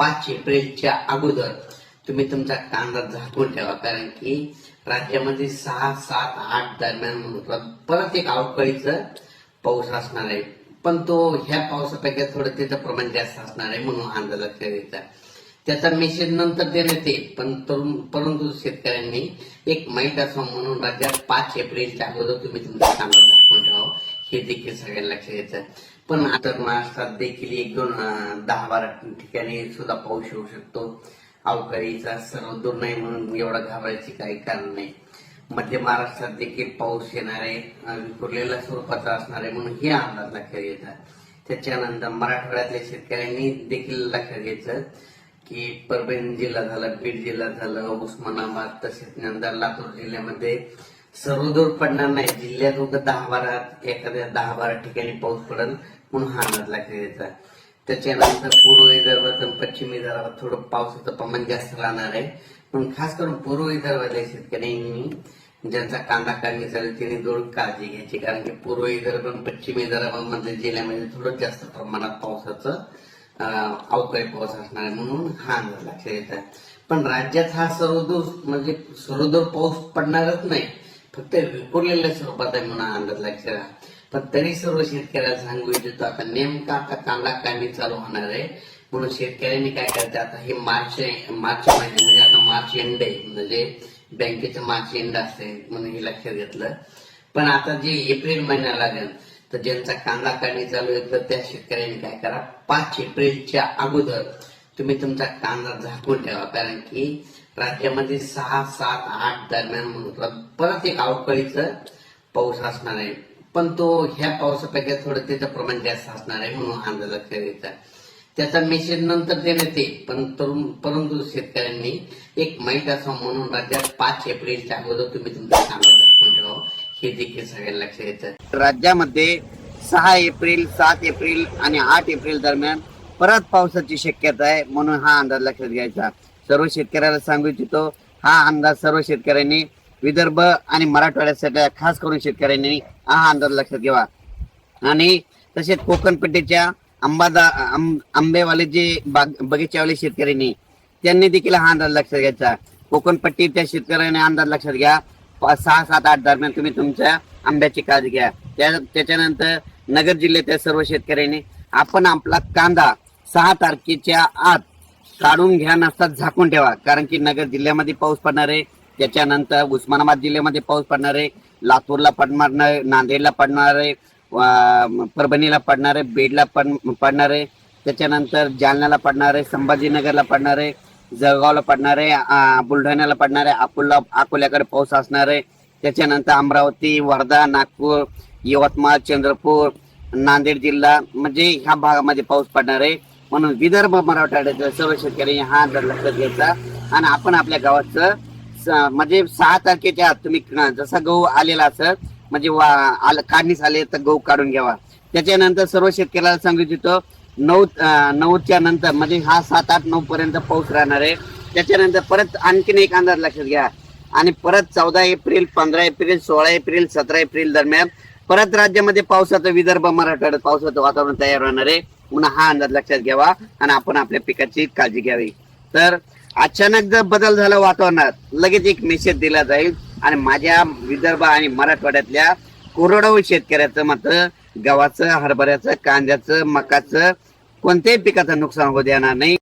पाच एप्रिलच्या अगोदर तुम्ही तुमचा कांदा झाकून ठेवा. कारण की राज्यामध्ये सहा सात आठ दरम्यान परत एक अवकाळीचं पाऊस असणार आहे. पण तो ह्या पावसापेक्षा थोडं त्याचं प्रमाण जास्त असणार आहे म्हणून अंदाज लक्षात त्याचा मेसेज नंतर देण्यात येईल. पण परंतु शेतकऱ्यांनी एक माहीत असावं म्हणून राज्यात पाच एप्रिलच्या अगोदर तुम्ही तुमचा कांदा झाकून ठेवा. हे देखील सगळ्यांना लक्षात घ्यायचं पण आता महाराष्ट्रात देखील एक दोन दहा बारा ठिकाणी सुद्धा पाऊस येऊ शकतो. अवकाळीचा सर्व दूर नाही म्हणून एवढं घाबरायची काही कारण नाही. मध्य महाराष्ट्रात देखील पाऊस येणार आहे विखुरलेल्या स्वरूपाचा असणार आहे म्हणून हे अंदाज लक्षात घ्यायचा त्याच्यानंतर मराठवाड्यातल्या शेतकऱ्यांनी देखील लक्षात घ्यायचं की परभणी जिल्हा झाला बीड जिल्हा झालं उस्मानाबाद तसेच नंतर लातूर जिल्ह्यामध्ये सर्वदूर पडणार नाही. जिल्ह्यात उगा दहा बारा एखाद्या दहा बारा ठिकाणी पाऊस पडेल म्हणून हा अंदाज लक्षात त्याच्यानंतर पूर्व विदर्भात आणि पश्चिम विदर्भात थोडं पावसाचं प्रमाण जास्त राहणार आहे. पण खास करून पूर्व विदर्भातल्या शेतकऱ्यांनी ज्यांचा कांदा काढणी चालेल त्यांनी जवळ काळजी घ्यायची. कारण की पूर्व विदर्भ आणि पश्चिम विदर्भामधल्या जिल्ह्यामध्ये थोडं जास्त प्रमाणात पावसाचं अवकाळी पाऊस असणार आहे. म्हणून हा अंदाज लक्षात येतात पण राज्यात हा सर्वदूर म्हणजे सर्वदूर पाऊस पडणारच नाही. फक्त विखुरलेल्या स्वरूपात आहे म्हणून अंदाज लक्षात पण तरी सर्व शेतकऱ्याला सांगू इच्छितो आता नेमका आता कांदा काढणी चालू होणार आहे. म्हणून शेतकऱ्यांनी काय करते आता हे मार्च मार्च महिने म्हणजे आता मार्च एंड आहे. म्हणजे बँकेचं मार्च एंड असते म्हणून हे लक्षात घेतलं. पण आता जे एप्रिल महिना लागेल तर ज्यांचा कांदा काढणी चालू आहे तर त्या शेतकऱ्यांनी काय करा पाच एप्रिलच्या अगोदर तुम्ही तुमचा कांदा झाकून ठेवा. कारण की राज्यामध्ये सहा सात आठ दरम्यान परत एक अवकाळीचं पाऊस असणार आहे. पण तो ह्या पावसापेक्षा थोडं त्याचं प्रमाण जास्त असणार आहे म्हणून हा अंदाज लक्षात घ्यायचा त्याचा मेसेज नंतर देण्यात येईल. पण तरुण परंतु शेतकऱ्यांनी एक माहीत असावं म्हणून राज्यात पाच एप्रिलच्या अगोदर तुम्ही तुमचा कांदा झाकून ठेवा. हे देखील सगळ्यांना लक्षात घ्यायचं राज्यामध्ये सहा एप्रिल सात एप्रिल आणि आठ एप्रिल दरम्यान परत पावसाची शक्यता आहे म्हणून हा अंदाज लक्षात घ्यायचा. सर्व शेतकऱ्याला सांगू इच्छितो हा अंदाज सर्व शेतकऱ्यांनी विदर्भ आणि मराठवाड्यासाठी खास करून शेतकऱ्यांनी हा अंदाज लक्षात घ्यावा. आणि तसेच कोकणपट्टीच्या आंबादा आंबेवाले जे बाग बगीच्यावाले शेतकऱ्यांनी त्यांनी देखील हा अंदाज लक्षात घ्यायचा. कोकणपट्टी त्या शेतकऱ्यांनी अंदाज लक्षात घ्या. सहा सात आठ दरम्यान तुम्ही तुमच्या आंब्याची काळजी घ्या. त्या त्याच्यानंतर नगर जिल्ह्यातल्या सर्व शेतकऱ्यांनी आपण आपला कांदा सहा तारखेच्या आत काढून घ्या नसतात झाकून ठेवा कारण की नगर जिल्ह्यामध्ये पाऊस पडणार आहे त्याच्यानंतर उस्मानाबाद जिल्ह्यामध्ये पाऊस पडणार आहे लातूरला पडणार नांदेडला पडणार आहे परभणीला पडणार आहे बीडला पण पडणार आहे त्याच्यानंतर जालन्याला पडणार आहे संभाजीनगरला पडणार आहे जळगावला पडणार आहे बुलढाण्याला पडणार आहे अकोला अकोल्याकडे पाऊस असणार आहे त्याच्यानंतर अमरावती वर्धा नागपूर यवतमाळ चंद्रपूर नांदेड जिल्हा म्हणजे ह्या भागामध्ये पाऊस पडणार आहे म्हणून विदर्भ मराठवाड्याचं सर्व शेतकरी हा दर लक्षात घ्यायचा आणि आपण आपल्या गावाचं स- म्हणजे सहा तारखेच्या आत तुम्ही जसा गहू आलेला असत म्हणजे वा- आलं- काढणीस आले तर गहू काढून घ्यावा. त्याच्यानंतर सर्व शेतकऱ्याला सांगू इच्छितो नऊ नऊच्या नंतर म्हणजे हा सात आठ नऊ पर्यंत पाऊस राहणार आहे. त्याच्यानंतर परत आणखीन एक अंदाज लक्षात घ्या. आणि परत चौदा एप्रिल पंधरा एप्रिल सोळा एप्रिल सतरा एप्रिल दरम्यान परत राज्यामध्ये पावसाचं विदर्भ मराठवाड्यात पावसाचं वातावरण तयार होणार आहे. म्हणून हा अंदाज लक्षात घ्यावा आणि आपण आपल्या पिकाची काळजी घ्यावी. तर अचानक जर बदल झाला वातावरणात लगेच एक मेसेज दिला जाईल आणि माझ्या विदर्भ आणि मराठवाड्यातल्या कोरडवाहू शेतकऱ्याचं मात्र गव्हाचं हरभऱ्याचं कांद्याचं मकाचं कोणत्याही पिकाचं नुकसान होऊ देणार नाही.